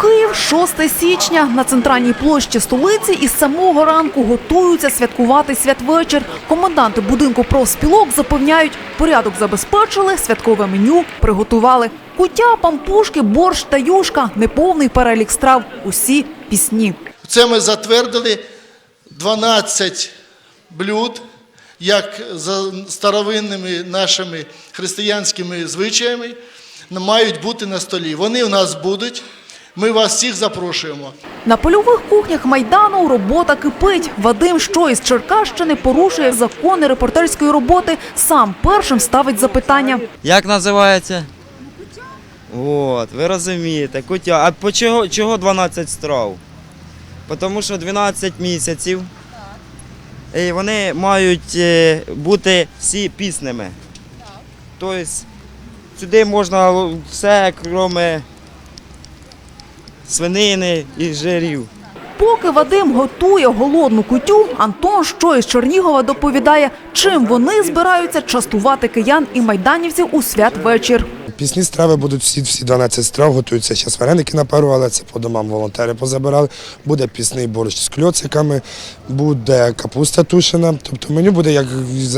Київ 6 січня на центральній площі столиці із самого ранку готуються святкувати святвечір. Коменданти будинку профспілок запевняють, порядок забезпечили, святкове меню приготували. Куття, пампушки, борщ та юшка, неповний перелік страв, усі пісні. Це ми затвердили 12 блюд, як за старовинними нашими християнськими звичаями, мають бути на столі. Вони у нас будуть. Ми вас всіх запрошуємо. На польових кухнях Майдану робота кипить. Вадим, що із Черкащини порушує закони репортерської роботи, сам першим ставить запитання. Як називається? От, ви розумієте, кутя. А по чого, чого 12 страв? Тому що 12 місяців. І вони мають е, бути всі пісними. Тобто сюди можна все, крім свинини і жирів. Поки Вадим готує голодну кутю, Антон, що із Чернігова, доповідає, чим вони збираються частувати киян і майданівців у святвечір. Пісні страви будуть всі, всі 12 страв, готуються зараз вареники напарували, це по домам волонтери позабирали. Буде пісний борщ з кльоциками, буде капуста тушена. Тобто меню буде як,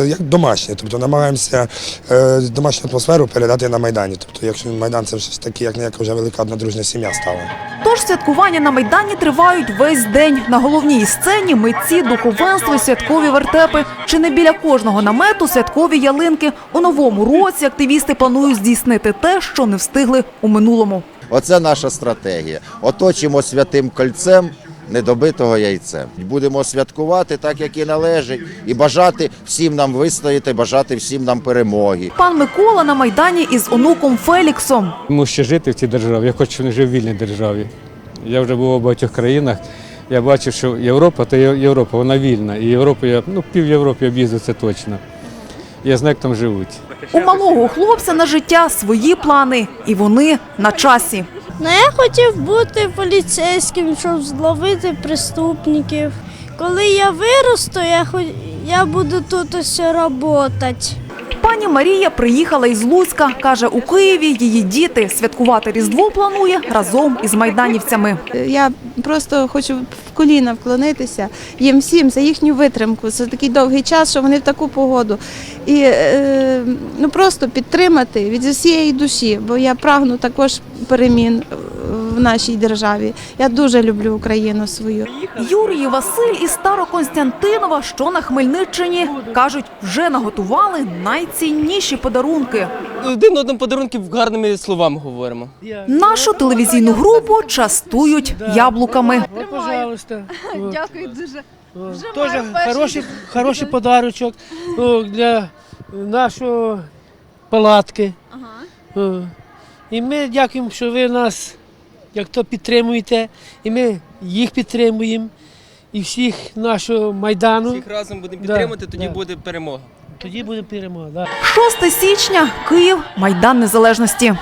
як домашнє. Тобто намагаємося е, домашню атмосферу передати на Майдані. Тобто, якщо Майдан це вже таки, як ніяка вже велика одна дружня сім'я стала. Тож святкування на Майдані тривають весь день. На головній сцені митці, духовенство святкові вертепи. Чи не біля кожного намету святкові ялинки. У новому році активісти планують здійснити те, що не встигли у минулому. Оце наша стратегія. Оточимо святим кольцем недобитого яйцем. Будемо святкувати так, як і належить, і бажати всім нам вистояти, бажати всім нам перемоги. Пан Микола на Майдані із онуком Феліксом. Йому ще жити в цій державі. Я хочу, щоб він жив в вільній державі. Я вже був у багатьох країнах. Я бачив, що Європа то Європа, вона вільна. І Європу я ну пів Європи об'їздив, це точно. Я знаю, як там живуть. У малого хлопця на життя свої плани, і вони на часі. Ну, я хотів бути поліцейським, щоб зловити преступників. Коли я виросту, я, я буду тут ось працювати. Пані Марія приїхала із Луцька. Каже, у Києві її діти святкувати Різдво планує разом із майданівцями. Я просто хочу в коліна вклонитися їм всім за їхню витримку. Це такий довгий час, що вони в таку погоду. І е, ну просто підтримати від усієї душі, бо я прагну також перемін в нашій державі. Я дуже люблю Україну свою. Юрій і Василь із Староконстянтинова, що на Хмельниччині, кажуть, вже наготували найцінніші подарунки. Один одному подарунки гарними словами говоримо. Нашу телевізійну групу частують яблуками. Пожалуйста. Дякую дуже. Тоже хороший, хороший подарочок о, для нашої палатки. О. І ми дякуємо, що ви нас як то підтримуєте, і ми їх підтримуємо, і всіх нашого майдану. Всіх разом будемо Да, тоді да. буде перемога. Тоді буде перемога. Да. 6 січня, Київ, Майдан Незалежності.